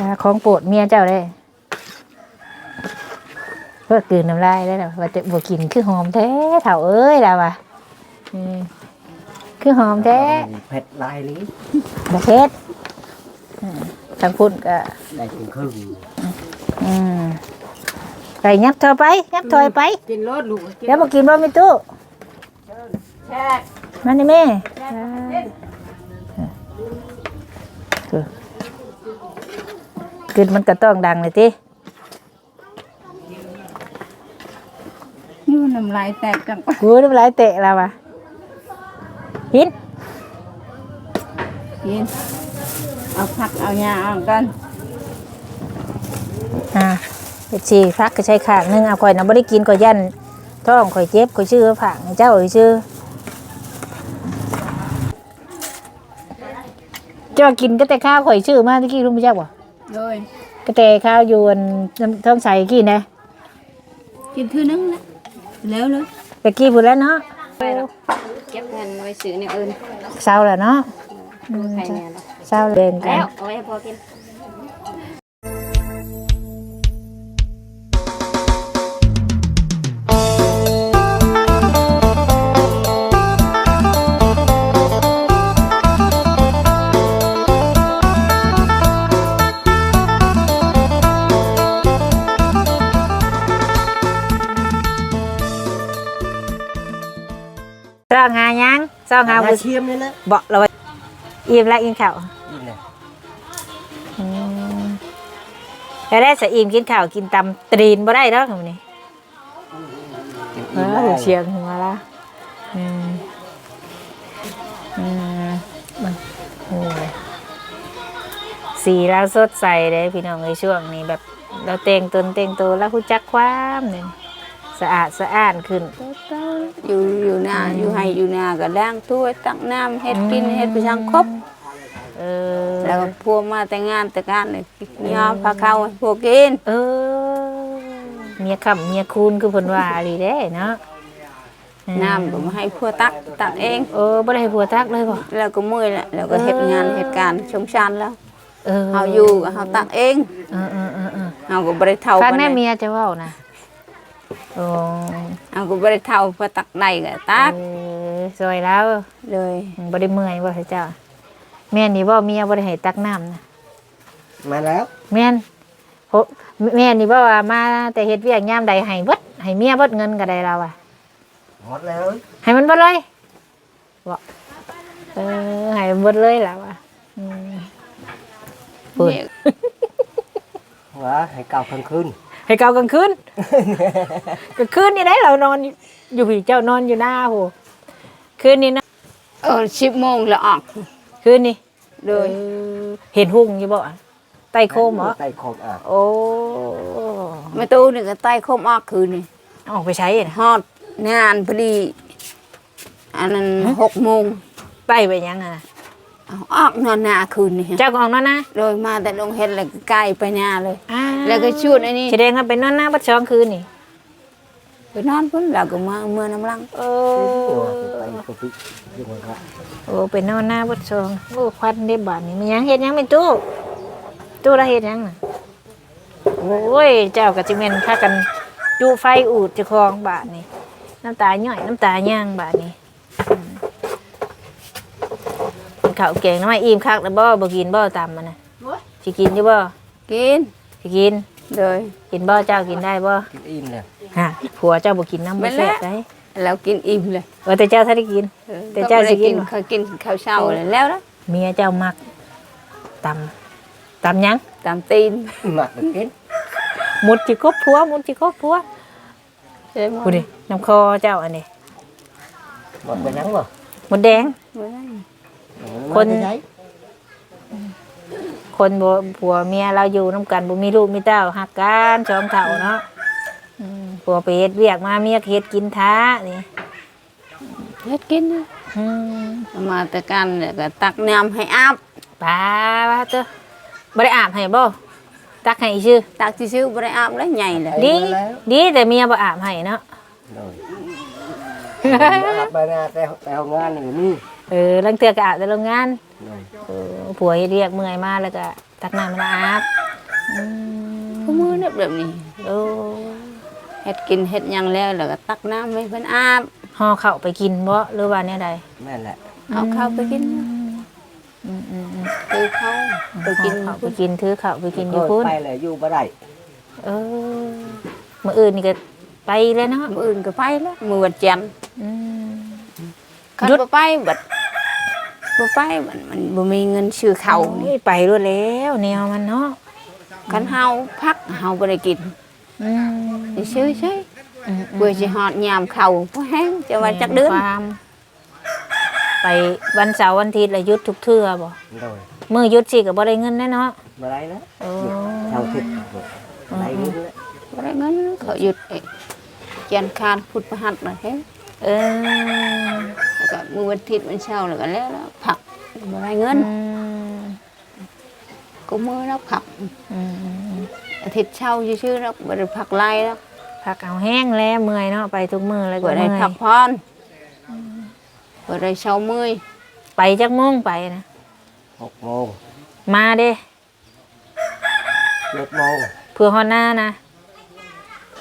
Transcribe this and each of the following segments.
อ่าของโปรดเมียเจ้าได้เพื่อกลืนน้ำลายได้แล้วว่าจะบวกินคือหอมแท้เถ่าเอ้ยแล้วว่ะอืมคือหอมแท้เผ็ดลายนี้ประเทศทางพุ่นก็ได้ถึงครึ่งอืมไปยับถอยไปยับถอยไปกินรสลูกกินแล้วมากินบ่มีตู้แช่มานี่แม่ กินมันก็ต้องดังเลยตินี่มันน้ำลายแตกจังปะกูน้ำลายเตะแล้วว่ะหินกินเอาผักเอาหญ้าเอากันอ่าเฮ็ดชีพักก็ใช้ขางหนึงเอาข่อยน่ะบ่ได้กินข่อยยันท้องข่อยเจ็บข่อยชื่อผักเจ้าข่อยชื่อ เจ้ากินก็แต่ข้าวข่อยชื่อมาตะกี้รู้บ่จักบ่เลยก็แต่ข้าวอยู่อันน้ำท้องใสกินนะกินทื่อนึงนะแล้วเลยตะกี้พูดแล้วเนาะไปหรอกเก็บเงินไว้ซื้อในอื่นเศร้าแล้วเนาะอืมใครแน่ล่ะเศร้าเล่นกัแล้นวเอาไว้ให้พอกิน ยังซองหาหาบุเชียมเลยนะบอกเราไว้อิ่มแล้วกินข้าวนี่แหละอืมแล้วได้สะอิ่มกินข้าวกินตำตรีนบ่ได้ดอกมื้อนี้กินเออิ่มอได้เสียงหัวละอืมอืมมันโอ้ยสีเราสดใสเลยพี่น้องในช่วงนี้แบบ เราแต่งตนแต่งตัวแล้วรู้จักความหนึ่ง สะอาดสะอ้านขึ้น อยู่อยู่นาอยู่ให้อยู่นาก็ล้างถ้วยตักน้ำเฮ็ดกินเฮ็ดไปช่างครบเออแล้วก็พวกมาแต่งงานแต่การเลยยาพาเข้าให้พวกกิน เออ เมียคำเมียคูณคือเพิ่นว่าอะไรเด้เนาะน้ำก็มาให้พวกตักตักเองเออบ่ได้ให้ผัวตักเลยบ่แล้วก็เมื่อยแล้วแล้วก็เฮ็ดงานเฮ็ดการชงชันแล้วเออเฮาอยู่ก็เฮาตักเองเออเออเออเออเฮาก็บ่ได้เท่าฟังปานแม่ใดเมียจะเว้านะ โอ้เฮาก็บ่ได้เท่าพอตักได้ก็ตักเออสวยแล้วเลยบ่ได้เมื่อยบ่เจ้าแม่นนี่บ่เมียบ่ได้ให้ตักน้ำนะมาแล้วแม่นโหแม่นนี่บ่ว่ามาแต่เฮ็ดเวียกยามใดให้เบิดให้เมียเบิดเงินก็ได้แล้วอะหมดแล้วให้มันเบิดเลยบ่เออให้มันเบิดเลยแล้วอะอืมเปิดเนี่ยว่าให้เก่ากลางคืน ให้เกากลางคืนกลางคืนนี่ได้เรานอนอยู่อยู่พี่เจ้านอนอยู่หน้าโหคืนนี้นะเออ10โมงแล้วออกคืนนี้เลยเออเห็นหุ่งอยู่บ่อะไตโคมเหรอไต่โคมอะโอ้แม่ตู้นี่ก็ใต้คมออกคืนนี่ออกไปใช้นะฮอดงานพอดี อันนั้น6โมงไตไปยังอะเอาออกนอนหน้าคืนนี่เจ้าก็ออกนอนนะโดยมาแต่ลงเฮ็ดแล้วก็ใกล้ไปหน้าเลยอ่า แล้วก็ชุดอันนี้แสดงว่าไปนอนหน้าบัดช้องคืนนี่ไปนอนพุ่นแล้วก็มาเมื่อน้ำลังโอ้โอ้ไปปกติอยู่หมดละโอ้ไปนอนหน้าบัดช้องโอ้ควันได้บาดนี่มันยังเฮ็ดยังเป็นตู้ตู้ละเฮ็ดยังน่ะโอ้ยเจ้ากับจิเมนพากันจูไฟอูดเจะคลองบาดนี่น้ำตาย่อยน้ำตาย่างบาดนี่อืมกินข้าวแกงน้ำมันอิ่มคักแล้วบ่บ่กินบ่ตามมันน่ะสิกินอยู่บ่กิน สิกินเลยกินบ่เจ้ากินได้บ่กินอิ่มเลยฮะผัวเจ้าบ่กินน้ำบ่แซ่บได้แล้วกินอิ่มเลยเออแต่เจ้าถ้าได้กินออแต่เจ้าสิกินก็บ่ได้เขากินข้าวเช้าเลยแล้วนะเมียเจ้ามักตำตำหยังตามตีนหมักกินมุดจิกบผัวมุดจิกบผัวใช่ไหมกูดิน้ำคอเจ้าอันนี้หมดไปยังบ่หมดแดงบ่ได้คนมาใช้ คนบ่ผัวเมียเราอยู่น้ำกันบ่มีลูกมีเต้าหักกันสองเท่าเนาะอืมผัวไปเฮ็ดเวียกมาเมียก็เฮ็ดกินท้านี่เฮ็ดกินนะอืมมาแต่กันเนี่ยก็ตักน้ำให้อาบป้าว่าเต้อบ่ได้อาบให้บ่ตักให้อีชื่อตักซื่อๆบ่ได้อาบแล้วใหญ่เลยดีดีแต่เมียบ่อาบให้เนาะเลยอาบไปนะแต่แต่ห้องงานนี่มี เออลังเทือก็อาบแต่โรงงานเลยเออผัวเฮ็ดเรียกเมื่อยมาแล้วก็ตักน้ำมาอาบอืมก็มือเนี่ยแบบนี้โอ้เฮ็ดกินเฮ็ดหยังแล้วแล้วก็ตักน้ำให้เพิ่นอาบห่อข้าวไปกินบ่หรือว่าแนวใดแม่นแหละเอาข้าวไปกินอืมอืมอืมคือเขาไปกินห่อข้าวไปกินถือข้าวไปกินอยู่โดพุ่ยนไปเลยอยู่บ่ได้เออมื้ออื่นนี่ก็ไปแล้วเนาะมื้ออื่นก็ไปแล้วมื้อวันจันทร์อืม คันหยุดบ่ไปบัด บ่ไปมันมันบ่มีเงินซื้อข้าวนี่โอ้ยไปรวดแล้วแนวมันเนาะคันเฮาพักเฮาบ่ได้กินอืมสิซื้อใช่อืมเพื่อสิฮอดยามเข้าบ่แห้งจะว่าจักเดือนความไปวันเสาร์วันอาทิตย์ละหยุดทุกเทื่อบ่โดยมื้อหยุดสิก็บ่ได้เงินแน่เนาะบ่ได้แล้วโอ้ชาวทิศได้เงินแล้วบ่ได้เงินเขาหยุดเอ้จันทร์คานพุธพฤหัสน่ะเฮ้ เออ แล้วก็มื้อวันอาทิตย์วันเสาร์แล้วก็แล้วแล้วพักบ่ได้เงินอืมก็มื้อแล้วพักอืมอืมอืมอาทิตย์เช้าซื่อๆแล้วบ่ได้พักหลายแล้วพักเอาแห้งแล้วเมื่อยเนาะไปทุกมื้อเลยก็บ่ได้เมื่อยพักผ่อนบ่ได้เช้ามื้อไปจักโมงไปนะหกโมงมาเด้เจ็ดโมงเพื่อฮอดหน้านะ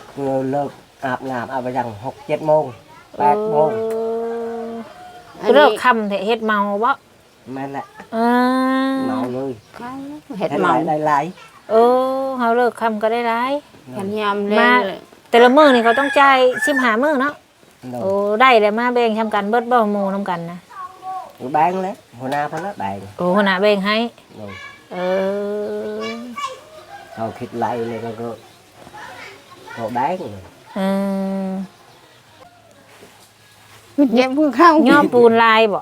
เพื่อเลิกอาบน้ำอาบยังหกเจ็ดโมง แปดโมงเออเลิกค่ำแต่เฮ็ดเมาบ่แม่นแหละเออเมาเลยเฮ็ดเมาหลายหลายเออเฮาเลิกค่ำก็ได้หลายพันยามแลมางเลยแต่ละมื้อนี่เขาต้องจ่าย15มื้อเนาะโดโอ้ยได้แล้วมาแบ่งทำกันเบิดบ่หมู่นํกันนะแบงแล้วหัวหน้าเพนละแบงโอ้หัวหน้าแบ่งให้โดยเออเขาคิดไล่เลยก็ก็เขาแบงเออ เย็บมือเข้าย่อปูนลายบ่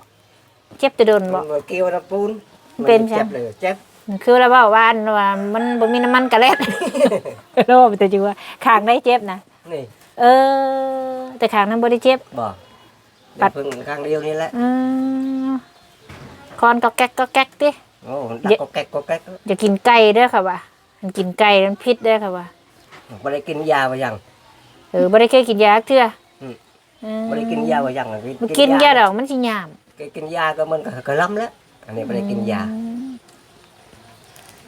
เจ็บแตะดนบ่มันเกี่ยวน้ำปูนเป็นจังเจ็บเลยเจ็บคือเราบอกว่าว่ามันบ่มีน้ำมันกระเล็ด โลบแต่จังว่าขางได้เจ็บนะนี่เออ แต่ขางนั้นบ่ได้เจ็บบอกปัปัดดพึ่งข้างเดียวนี่แหละอืมคอนก็แก๊กก็แก๊กติโอ้ดักก็แก๊กก็แก๊กอย่ากินไก่เด้อค่ะว่ามันกินไก่มันพิษเด้อค่ะว่าไม่ได้กินยาไปยังเออบ่ได้เคยกินยาเทื่ออมเออ ไม่ได้กินยาไปยังมันกินยาดอกมันสิยามกินยาก็มันก็กระล้ำแล้ว อันนี้ไม่ได้กินยา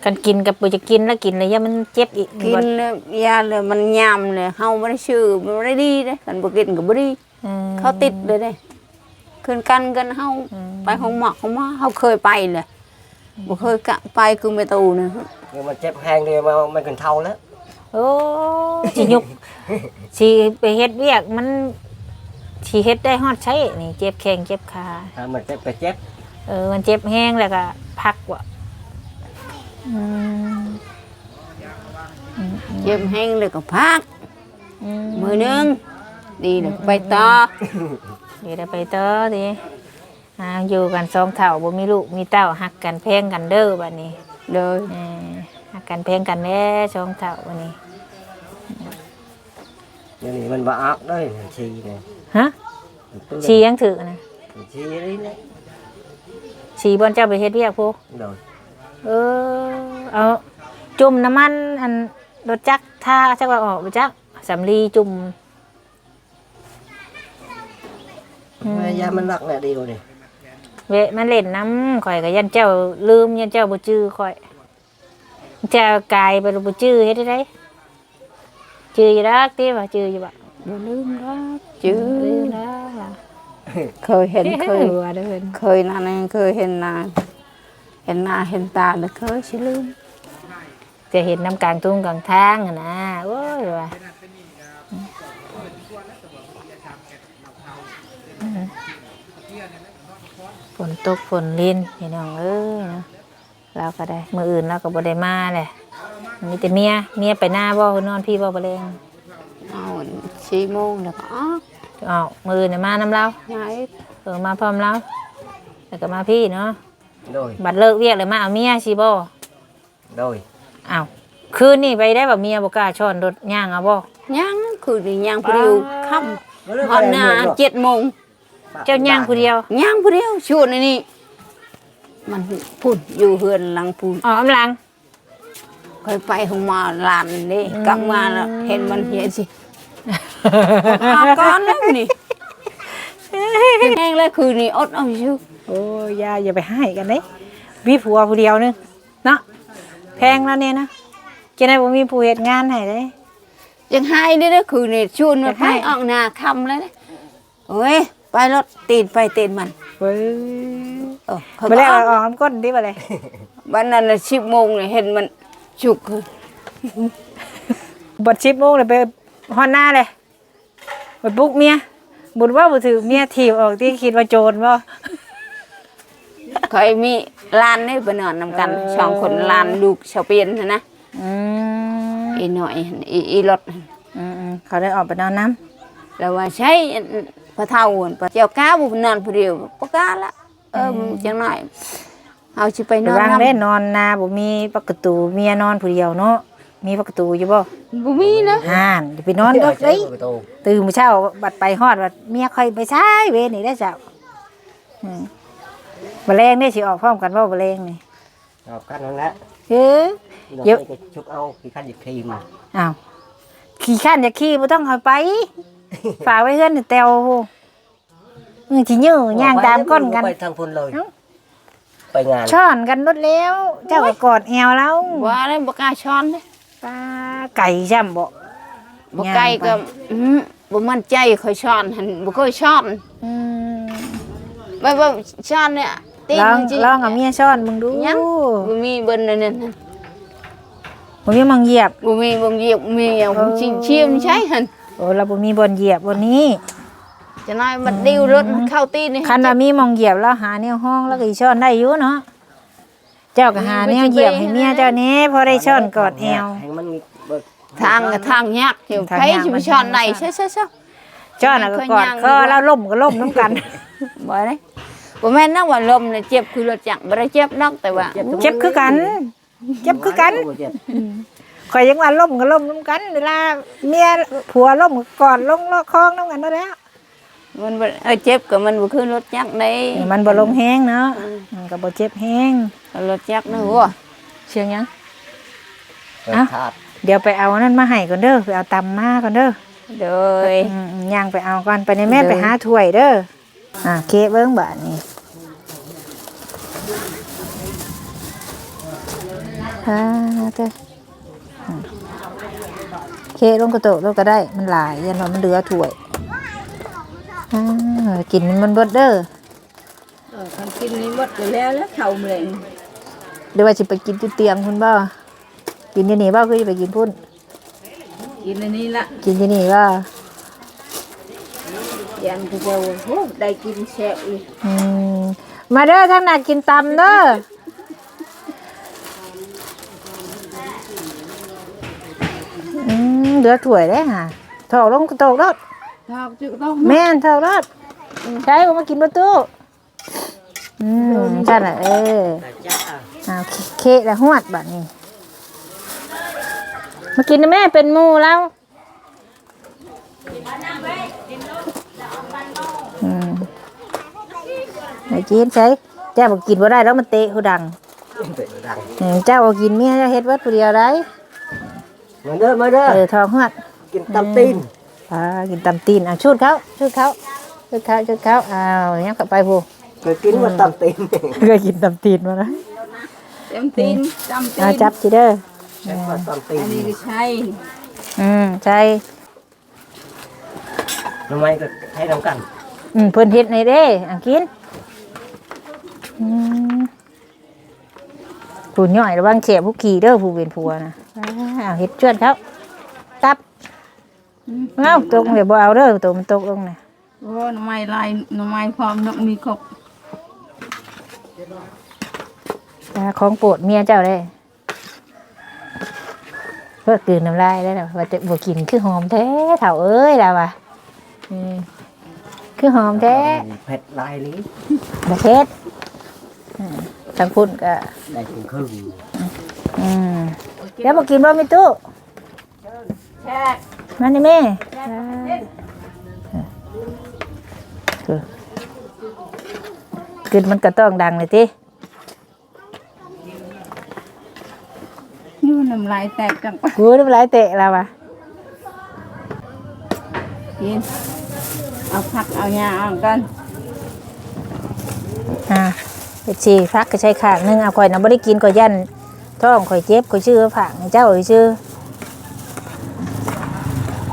กันกินกับบ่จะกินแล้วกินแล้วยามันเจ็บอีกกินแล้วยาเลยมันยามเลยเฮาบ่ได้ชื่อมันบ่ได้ดีเด้กันบ่กินก็บ่ดีอืมเขาติดเลยเด้คืนกันกันเฮาอืมไปห้องหมอกห้องหมอเฮาเคยไปเลยบ่เคยกะไปคือเมตูนะเดี๋ยวมันเจ็บแห้งเลยมันมันกันเท่าแล้วโอ้สิยุกสิไปเฮ็ดเวียกมัน สิเฮ็ดได้ฮอดใช้นี่เจ็บแข้งเจ็บขาถ้ามันเจ็บก็เจ็บเออมันเจ็บแห้งแล้วก็พักว่ะอืมเจ็บแห้งเลยก็พัก อืมมือหนึง ดีเลยไปต่อเดี๋ยวเราไปต่อดิอ่าอยู่กันสองเถ่าบ่มีลูกมีเต้าหักกันแพงกันเด้อบัดนี้ เลย เออหักกันแพงกันแน่สองเถ่าบัดนี้ เดี๋ยวนี้มันบ่ออกเลยชีเนี่ย ฮะมันเปื้อนชียังถือนะชีนี่แหละชีบอนเจ้าไปเฮ็ดเวียกพูโดยเออ เอา จุ่มน้ำมัน อันรถจักรท่าจักว่าออกรถจักรสำลีจุ่มยามันหนักแหละเดียวนี่เวะมาเล่นน้ำข่อยก็ยันเจ้าลืมยันเจ้าบ่จื้อข่อยเจ้ากายไปบ่จื้อเฮ็ดได้ไดจื้ออยู่ดักติว่าจื้ออยู่บ่อย่าลืมนะ จื้อลืมแล้วล่ะเคยเห็นเคยว่าเด้อเพิ่นเคยนั่นเองเคยเห็นหน้าเห็นหน้าเห็นตาแล้วเคยสิลืมจะเห็นน้ำกลางทุ่งกลางทางอะนะโอ้ยว่าฝนตกฝนลินพี่น้องเอ้ยเนาะเราก็ได้มื้ออื่นเราก็บ่ได้มาแหละมีแต่เมียเมียไปหน้าบ่นอนพี่บ่บ่แรง เอาสี่โมงแล้วก็ออกอ้าวมื้ออื่นน่ะมานํเราย้ายเออมาพร้อมเราแล้วก็มาพี่เนาะโดยบัดเลิกเวียกเลยมาเอาเมียสิบ่โดยอ้าวคืนนี้ไปได้บ่เมียบ่กล้าช้อนรถย่างเอาบ่ยังคือนี่ยังผู้เดียวค่ำฮอนหน้าเจ็ดโมงเจ้าย่างผู้เดียว ยังผู้เดียวชวนอันนี้มันพูดอยู่เฮือนหลังพูดอ๋ออำลัง เคยไปห้องหมาลานนี่กลับมาแล้วเห็นมันเห็นสิ อาบก่อนแล้วนี่แห้งแล้วคือนี่อดเอาอยู่โอ้ยาอย่าไปให้กันเด้มีผัวผู้เดียวนึงเนาะแพงแล้วเนี่ยนะจะได้บ่มีผู้เฮ็ดงานให้เด้ยังให้นี่นะคือนี่ชวนมาจะให้ไปออกหน้าคำแล้วนะโอ้ยไปรถตีนไปตีนมันเว้ยเออเขาบ่ก็แล้วเอาออกน้ำก้นดิบ่เลยวันนั้นน่ะ10โมงเนี่ยเห็นมันฉุกบดชิปโมงเลยไป ฮอนหน้าเลยไปปลุกเมียบุญว่าบ่ถือเมียถีบออกที่คิดว่าโจรบ่เคยมีลานนี่ไปนอนนำกันเออสองคนลานลูกชาวเปียนนะนะอืมอีหน่อยอีอีรถอืมอืมเขาได้ออกไปนอนน้แล้วว่าใช้พระเท่าหั่นพระเจ้าก้าวบุนอนผู้เดียวปกล้าละเออมึงจังหน่อยเอาสิไปำนอนวางนำได้นอนนาบ่มีประตูเมียนอนผู้เดียวเนาะ มีประตูอยู่บ่บ่มีนะห่านอย่าไปนอนเด้อเอ้ยประตูตื่นมื้อเช้าบัดไปฮอดบัดเมียค่อยไปซ้ายเวรนี่ได้อเจ้าอืมบ่แรงนี่สิออกพร้อมกันบ่บ่แรงนี่เอากันนั่นแหละเฮ้ยเราเยอะไปชุบเอาขี้ขันหยิบครีมอ้าวขี่ข้านอย่าขี่บ่ต้องเอาไป ฝากไว้เฮือนนี่แตวมึงสิยื้อย่างตามก้นกัน ไปทางพุ่นเลย เอ้า ไปงาน ช้อนกันรถแล้ว เจ้าก็กอดแอวแล้วว่าได้บ่กล้าช้อนเด้ ปลาไก่จ้ำบ่บ่ไกลก็อื้อบ่มั่นใจค่อยช้อนหั่นบ่เคยช้อนอืมบ่บ่ช้อนเนี่ยตีลองจริงลองเอาเมียช้อนมึงดูยังบ่มีเบิ่นนั่นน่ะบ่มีมังเหยียบบ่มีบ่เหยียบมีเอาชิเชียมใช่หั่นโอ้เราบ่มีบอนเหยียบบนนี้จะน้อยมันดิ้วรถเข้าตีนนี่คันว่ามีมังเหยียบแล้วหาแนวห้องแล้วก็อีช้อนได้อยู่เนาะ เจ้าก็หาแนวเหยียบให้เมียเจ้านี้พอได้ช้อนกอดแอว ให้มันเบิกทางก็ทางยากอยู่ทางไผยากสิมัไปนช้อนทางไหนยาก ใช่ๆช้อนน่ะก็กอดคอแล้วล่มก็ล่มน้ำกันๆบ่ได้บ่แม่นนักว่าลมเนี่ยเจ็บคือรถจักรบ่ได้เจ็บนักแต่ว่าเจ็บคือกัน เจ็บคือกันเจ็บข่อยยังว่าล่มก็ล่มน้ำกัน เวลาเมียผัวล่มก็กอดลงลอกคลองน้ำกันนั่นแหล้วมันบ่เออเจ็บก็มันบ่คือรถจักรได้มันบ่ลงแห้งเนาะมันก็บ่เจ็บแห้ง รถจักรนะหัวเชียงยัง เปิดเอ้าถาดเดี๋ยวไปเอานั่นมาให้ก่อนเด้อไปเอาตำมาก่อนเด้อโดย อืมๆย่างไปเอาก่อนไปในแม่เด้อไปหาถ้วยเด้ออ่าเคเบิ้งบาดนี้อ่าเด้ออืมเคลงกระโตะลงก็ได้มันหลายยันว่ามันเหลือถ้วยอ่ากินมันเบิดเด้อเออทำกินนี่หมดแล้วแล้ว เข้าเลยเดี๋ยวว่าสิไปกินที่เตียงคุณบ่กินที่นี่บ่คือจะไปกินพุ่น กินอันนี้ละกินที่นี่บ่ยันก็จะโอ้ได้กินแซ่บอีกอืมมาเด้อทางนั้นกินตำเด้ออืมเหลือถ้วยได้ค่ะถอกลงกระโตกรถทอกจุต้องแม่นถอกรถใช่ผมมากินประตูอืมใช่แหละเออ จ้า เอาเคเคและหวดบัดนี้มากินนะแม่เป็นหมูแล้วอืมไอ้กินใช่เจ้าบอกกินบ่ได้แล้วมันเตะหูดังเปิดดังเออเจ้าเอากินเมียเจ้าเฮ็ดเวัดผู้เดียวได้มาเด้อมาเด้อเออทองหวดกินตำตีนอ่ากินตำตีนอะชุดเขาชุดเขาชุดเขาชุดเขาอ้าวยับกลับไปผู้เคยกินว่าตำตีนเคยกินตำตีนมาแล้วเต็มตีนจำตีเอานจับจีเด้อแค่ว่าตำตีอันนนี้ก็ใช่อืมใช่ทำไมก็ให้น้ำกันอืมเพิ่นเฮ็ดในเด้อะกินอืมผู้ย่อยระวังเสียผู้ขี่เด้อผู้เป็นผัวนะอ้าวเฮ็ดชวนเขาตับเอ้าตกเดี๋ยวบ่เอาเด้อตัวมันตกลงน่ะโอ้หน่อไม้ลายหน่อไม้พร้อมนกมีครบอ่า ของโปรดเมียเจ้าได้เพื่อกลืนน้ำลายได้แล้วว่าจะบ่กินคือหอมแท้เฒ่าเอ้ยล่ะว่ะอืมคือหอมแท้เผ็ดลายนี้ประเทศทางพุ่นก็ได้ถึงครึ่งอืมเดี๋ยวบอกกินบ่มีตู้แช่มานี่แม่คือกินมันก็ต้องดังเลยที นู่นน้ำลายแตกจังกูน้ำลายเตะแล้ววะกินเอาผักเอาหญ้าเอากันอ่าเฮ็ดชีพักก็ใช้ข้างหนึงเอาข่อยน่ะบ่ได้กินข่อยยันท้องข่อยเจ็บข่อยชื่อฝากให้เจ้าเอ้ยชื่อ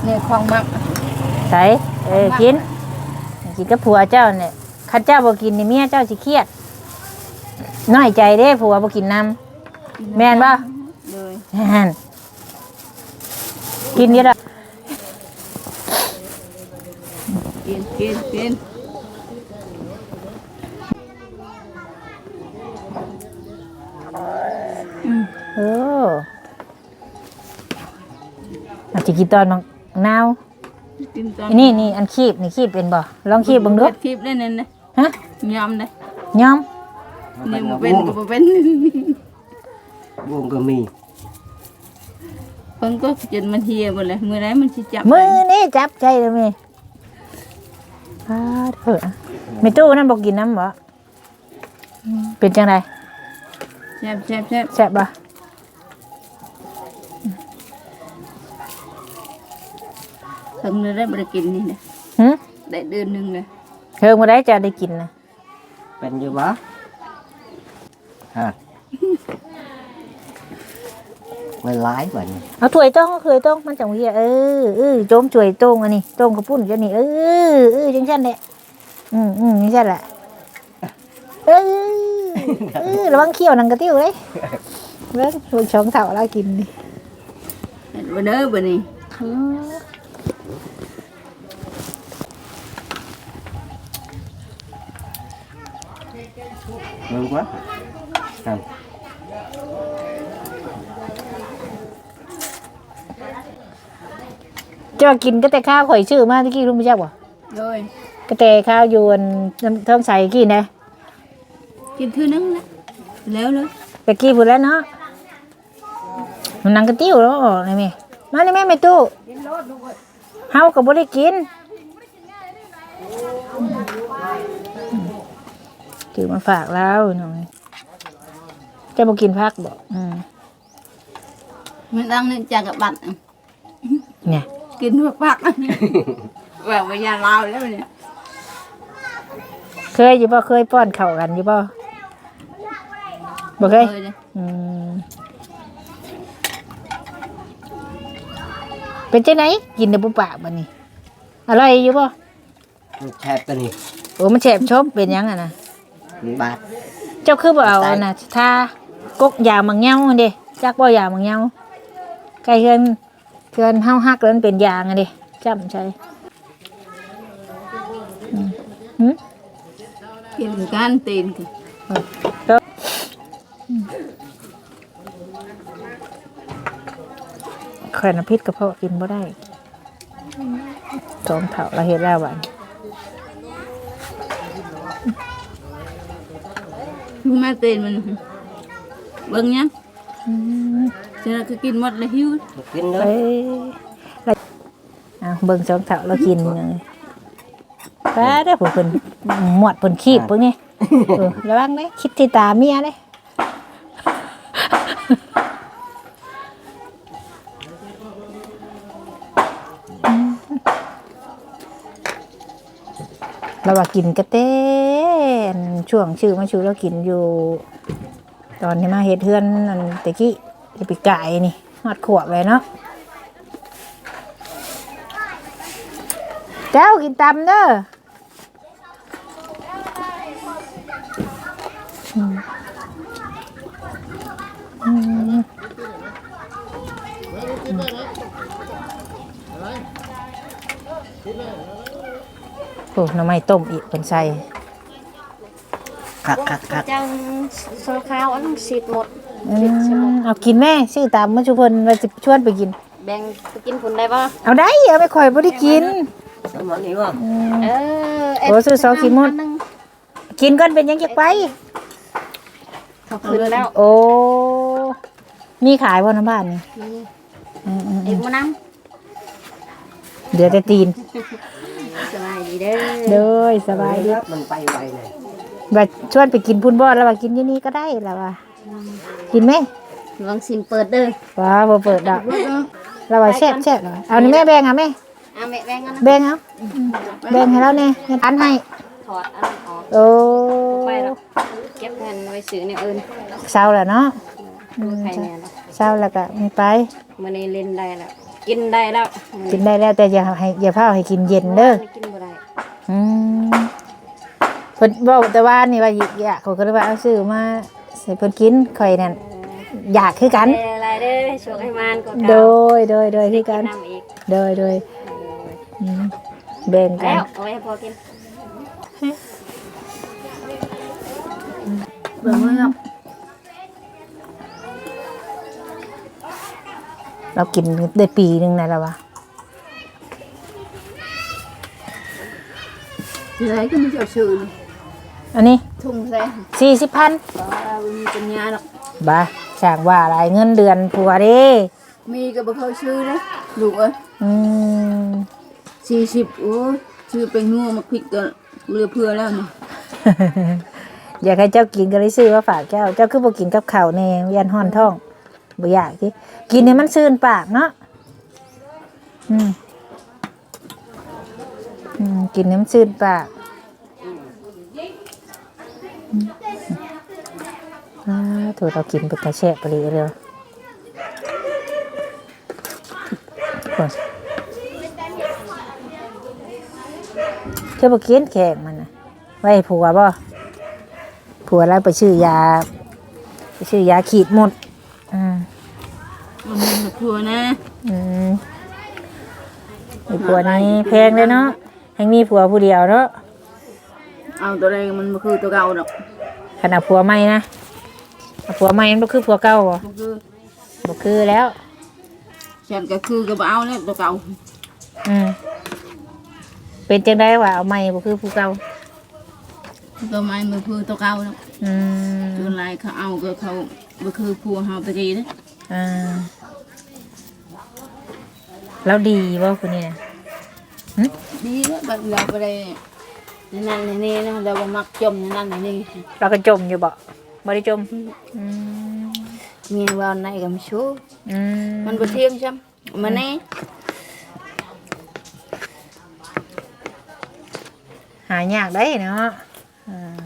นี่ของมักใส่เออกินกินกับผัวเจ้าเนี่ยคันเจ้าบ่กินนี่เมียเจ้าสิเครียดน้อยใจเด้ผัวบ่กินน้ำแม่นบ่ เลยแม่นกินเยอะละกินกินกินเอออาจจะกินตอนมังนาวกินตอนอันนี่นี่อันคีบนี่คีบเป็นบ่ลองคีบเบิ่งดูเปิคลิปเล่นนั่นนะฮะยอมเลยยอมนี่บ่เป็นก็บ่เป็นวงก็มีเพิ่นก็จนมันเหี่ยหมดเลยมื้อไหนมันสิจับมือนี่จับใจเลยแม่อาเถอะไม่ตู้นั่นบอกกินน้ำบ่อืมเป็นจังไดแซ่บแซ่บแซ่บแซ่บบ่ถึงเลยได้บ่ได้กินนี่นะหึได้เดือนหนึงเลยเฮิงบ่ได้จะได้กินนะเป็นอยู่บ่ฮะ ไม่ร้ายแบบนี้เอาถวยต้องเอาถ้วยต้องมันจังเฮียเออเออโจมถวยตรงอันนี้ตรงกระปุ้นจังนี่เออเออจังซั่นแหละอืมอืมนี่ซั่นแหละเออเออระวังเขี้ยวนังกระติ้วเลยเบิ่งลูกช่องเฒ่าแล้วกินนี่เห็นบ่เด้อบ่นี่อืมมึงวะครั จ้ากินก็แต่ข้าวข่อยชื่อมาตะกี้รู้มั้ยเจ้าบ่โดยก็แต่ข้าวอยวนน้ำท้องใสกินนะกินเทื่อนึงนะแล้วเลยตะกี้พูดแล้วเนาะมันนังกระติ้วแล้วออกเลยแม่มาเลยแม่ไม่ตู้เฮาก็บ่ได้กินถือมาฝากแล้วหน่อยจะบ่กินพักบ่อืมมันตั้งนึงจากกับบัตรเนี่ย กินผักผักแบบว่ายาลาวแล้วเนี่ยเคยอยู่บ่เคยป้อนข้าวกันอยู่บ่บ่เคยเลยอืมเป็นจังไดกินได้บ่ปากบัดนี้อร่อยอยู่บ่มันแชบตัวนี้โอ้มันแฉบชบเป็นหยังอะนะมันบาดเจ้าคือบ่เอาอันน่ะถ้ากกยามังเหงาอันเด้จักบ่ยามังเหงาไก่เฮือน เฮือนเฮาฮักแล้วมันเป็นยางอันเด้จำใช่อืมหืมกินกันตีนกันแขวนพิษกระเพาะกินบ่ได้สองเท่าละเฮ็ดแล้วบัดมาตีนมันเบิ่งยัง จะก็กินหมดเลยหิวกินเด้อเอ้ยแล้วอะเบิ่งสองเท่าแล้วกินเลยป้าเด้อผู้เพิ่นหมวดเพิ่นคีบเพิ่นนี่เออระวังเด้คิดที่ตาเมียเด้เราว่ากินกระเต้นช่วงชื่อมาชูเรากินอยู่ ตอนที่มาเฮ็ดเฮือนนั่นตะกี้ จะไปไก่นี่หอดขวบเลยเนาะเจ้ากินตำเด้ออืมอืมโอ้หน้ำไม้ต้มอีกเป็นใส่คักคักคักจังโซลข้าวอันสิหมด อืมเอากินแม่ชื่อตามมาชุเพิ่นว่าจะชวนไปกิน แบ่งไปกินผลได้ป่ะเอาได้เอาไปข่อยบ่ได้กินสมองนี้ว่อืม เออโอ้ซื้อสองขีดหมด นหนึ่งกินก่อนเป็นหยังจะไป เขาขึ้นแล้วโอ้มีขายบ่น้ำบ้านนี่อืมอืมเอ็กมานั่งเดี๋ยวจะตีนสบายดีเด้อเด้อสบายดี มันไปไวเลย ว่าชวนไปกินพุ่นบ่แล้วว่ากินที่นี่ก็ได้แล้วว่า กินไหมลองสินเปิดเด้อว้าบ่เปิดดอกแล้วว่าแซ่บแซ่บแล้วเอานี่แม่แบ่งเอาแม่เอาแม่แบ่งกันนะแบ่งเอาแบ่งให้เราแน่ให้อันให้ถอดอันนั้นออกโอ้ไปแล้วเก็บเงินไว้ซื้อในอื่นเศร้าแล้วเนาะใครแน่ละเศร้าแล้วก็ไม่ไปมื้อนี้เล่นได้แล้วกินได้แล้ว กินได้แล้วแต่อย่าให้อย่าพาให้กินเย็นเด้อกินบ่ได้อืมเพิ่นบอกแต่ว่านี่ว่าอยากเขาก็เลยว่าเอาซื้อมา ใส่เพิ่นกินข่อยนั่นอยากคือกันเด้ออะไรเด้อโชคให้มันก็โดเก่าย โดย โดยคือกันน้ำอีกโดย โดยอืมแบ่งกัแล้น วเอาไว้ให้พอกินเบิ่งไว้ครับเรากินได้ปีหนึงนะแล้ววะสิไรก็ไม่เจ้าชื่อนี่อันนี้ ทุ่งใส่สี่สิบพันบ่มีปัญญาหรอกบ้าช่างว่าอะไรเงินเดือนผัวเด้มีก็บ่เข้าชื่อเลยลูกเอ้ยอืม40โอ้ยชื่อเป็นนัวมาพริกก็เหลือเพื่อแล้วนี่อยากให้เจ้ากินก็เลยซื้อมาฝากเจ้า เจ้าคือบ่กินกับข้าวแน่ยันห่อนท้องบ่อยากที่กินให้มันซื่นปากเนาะอืมอืมกินให้มันซื่นปาก อืมอ่าถูกเรากินเป็นกระแชะไปเลยเร็วคนเจ้าบ่กินแขกมันนะไว้ให้ผัวบ่ผัวแล้วไปชื่อยา ไปชื่อยาขีดหมด อืมมันมีเหลือเพื่อนะ อืมไอ้ผัวนี้แพงเลยเนาะแห่งมีผัวผู้เดียวเนาะ เอาตัวใดมันบ่คือตัวเก่าดอกขนาดผัวใหม่นะเอาผัวใหม่มันบ่คือผัวเก่าบ่บ่คือบ่คือแล้ว ฉันก็คือก็บ่เอาแล้วตัวเก่าอืมเป็นจังได้ว่าเอาใหม่บ่คือผู้เก่าตัวไม้มันคือตัวเก่าแล้วอืมตัวลายเขาเอาก็เขาบ่คือผัวเฮาตะกี้เด้อ่าแล้วดีบ่คนนี้นะดีแล้วบัดเราบ่ได้ นั่นนี่นี่นะเราบ่มักจมนั่นนี่นี่เราก็จมอยู่บ่บ่ได้จมอืมเมียว่าไหนก็ไม่ชู้อืมมันบ่เที่ยงซ้ำมันแน่หายากได้เนาะอ่า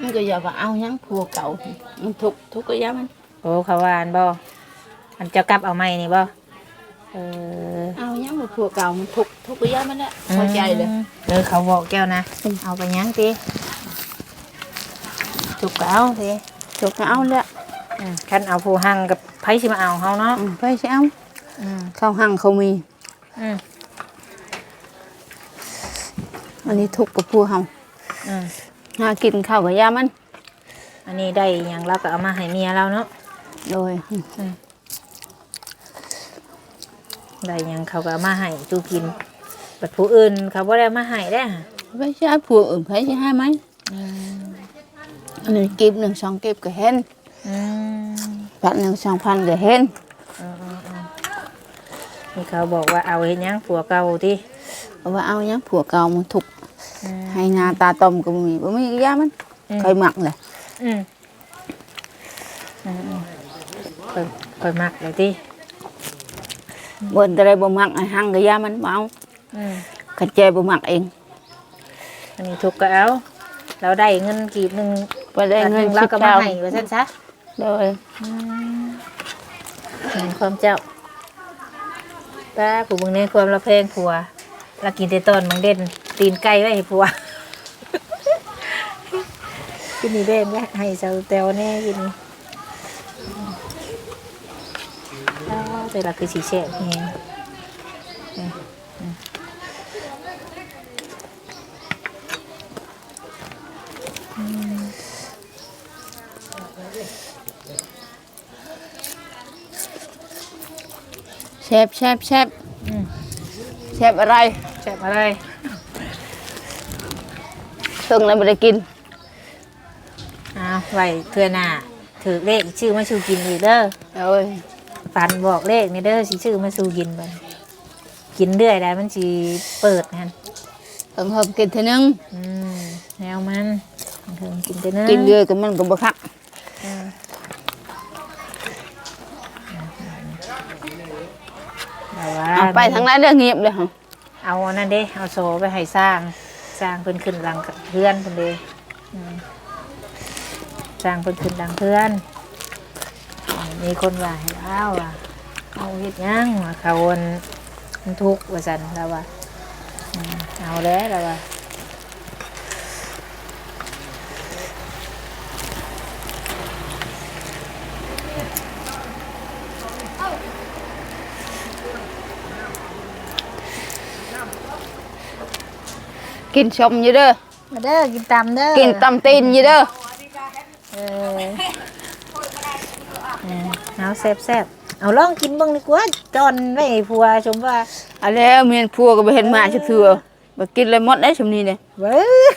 มันก็อย่าว่าเอาหยังผัวเก่ามันทุกข์ทุกข์ก็อย่ามันโอ้เขาวาอันบ่อันเจ้ากลับเอาใหม่นี่บ่ เออเอาหยังบ่ผัวเก่ามันทุกข์ทุกข์ก็อย่ามันแหละเข้าใจเลยเออเขาบอกแก้วนะ เอาไปยังติจุกก็เอาติทุกข์ก็เอาแหละอืมคันเอาผู้หังกับไผสิมาเอาเฮาเนาะอืมไปสิเอาอืมเข้าหังเขามีอืมอันนี้ทุกข์กับผัวเฮาอืมหากินข้าวก็อย่ามัน อันนี้ได้หยังเราก็เอามาให้เมียเราเนาะโดย ได้หยังเขาก็เอามาให้จูกินบัดผู้อื่นเขาบ่ได้เอามาให้ได้อไปใช้ผัวอื่นไปสิให้ไหมอันนี้เก็บหนึ่งสองเก็บก็เห็นอืมพันหนึ่งสองพันก็เห็นนี่เขาบอกว่าเอาเฮ็ดหยังผัวเก่าติเอาว่าเอาหยังผัวเก่ามันทุกข์อืมให้หน้าตาต้มก็บ่มีบ่มีก็อย่ามันอืมเคยหมักเลยอืมอืมอืมค่อยค่อยมักเลยติ บ่นอะไรบ่มักให้หังก็อย่ามันบ่เอาอืมขัดใจบ่มักเองอันนี้ทุกก็เอาเราได้เงินกีบหนึ่งบ่ได้เงินเราสิบก็มาเก้าให้ว่าซั่นซะโดยเห็นความเจ้าป้าผู้มึงในความเราเพลงผัวเรากินแต่ตอนมังเด่นตีนไก่ไว้ให้ผัวกินนี่เด่นไว้ให้เจ้าแตวแน่กินนี่อ้าว แต่ละคือสีแฉะเองนี่อืมแซ่บแซ่บแซ่บแซ่บอะไรแฉะอะไรเพิ่งแล้วบ่ได้กิน อ้าวไว้เทื่อหน้าถือเลขชื่อมาชูกินอีกเด้อ โอ้ย ปันบอกเลขนี่เด้อสิชื่อมาสู่กินบัดกินเรื่อยได้มันสิเปิดนั่นเพิ่งเพิ่มกินเท่านึงอืมแนวมันเพิ่งกินแต่เนื้อกินเยอะก็มันก็บ่คักแต่ว่าเอาไปทางไหนเด้อเงียบเลยฮะเอาอันนั้นเด้เอาโซไปให้สร้างสร้างเพิ่นขึ้นหลังเพื่อนเพิ่นเด้อืมสร้างเพิ่นขึ้นหลังเพื่อนอื มมีคนว่าให้เอาว่าเอาเฮ็ดหยังว่าเขาอันมันทุกข์ว่าซั่นแล้วว่าอืมเอาแล้วแล้วว่ากินชมอยู่เด้อ มาเด้อกินตำเด้อกินตำตีนอยู่เด้อ เออ เออเอาแซ่บๆเอาลองกินเบิ่งดีกว่าจอนไว้ให้ผัวชมว่าเอาแล้วเมียนพัวก็ไปเห็นมาจะเถื่อบ่กินเลยหมดได้ชมนี้เนี่ยเว้ย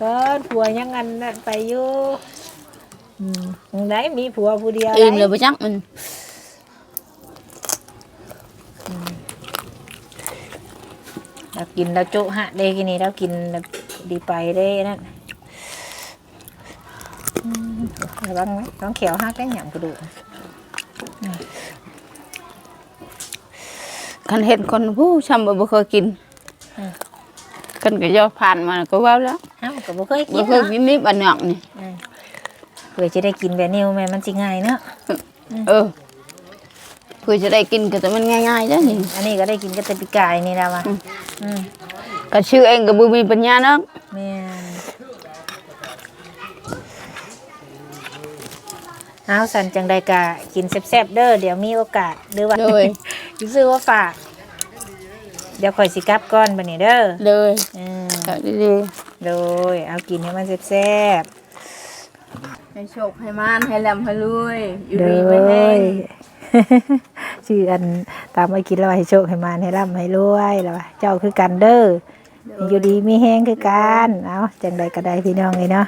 ตอนผัวยังอันนั้นไปอยู่อืมไหนมีผัวผู้เดียวอิ่มเลยไหนบ่จักมันเรากินเราโจะฮะเด้กินนี่เรากินแบบดีไปเด้นั่นอืม ระวังไหมต้องเขียวหักได้หยำกระดูกคันเห็นคนผู้ช้ำบ่บ่เคยกินกันก็ย่อผ่านมาก็เว้าแล้วอ้าวก็บ่เคยกิบ่นเคยเนาะกินนี่บันหยอกนี่อืมเพื่อจะได้กินแบบนี้แม่มันสิง่ายเนาะเออเพื่อจะได้กินก็แต่มันง่ายๆจ้ะนี่อันนี้ก็ได้กินก็แต่ปีกายนี่แล้วว่ะอืมก็ชื่อเองก็บ่มีปัญญาเนาะแม่ เอาสันจังใดกะกินแซ่บๆเด้อเดี๋ยวมีโอกาสหรือว่าโดยซื้อว่าฝาก เดี๋ยวข่อยสิกลับก่อนบัดนี้เด้อเลยอืมก็ดีโดย เอากินให้มันแซ่บๆให้โชคให้มานให้ลำให้รวยอยู่ๆเด้ดีไม่แห้องชื่ออันตามไว้กินแล้วให้โชคให้มานให้ร่ำให้รวยแล้วว่าเจ้าคือกันเด้ออยู่ดีมีแห้งคือกันเอาจังใดก็ได้พี่น้องเลยเนาะ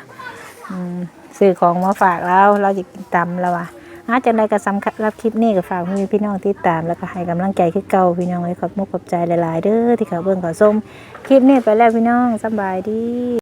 อืม ซื้อของมาฝากเราเราจะกินตำแล้วว่ะอาจังไดก็สำคัญรับคลิปนี้ก็ฝากพี่พี่น้องติดตามแล้วก็ให้กำลังใจคือเก่าพี่น้องเลยขอบมุกขอบใจหลาย ๆ เด้อที่เขาเบิ่งเขาส้มคลิปนี้ไปแล้วพี่น้องสบายดี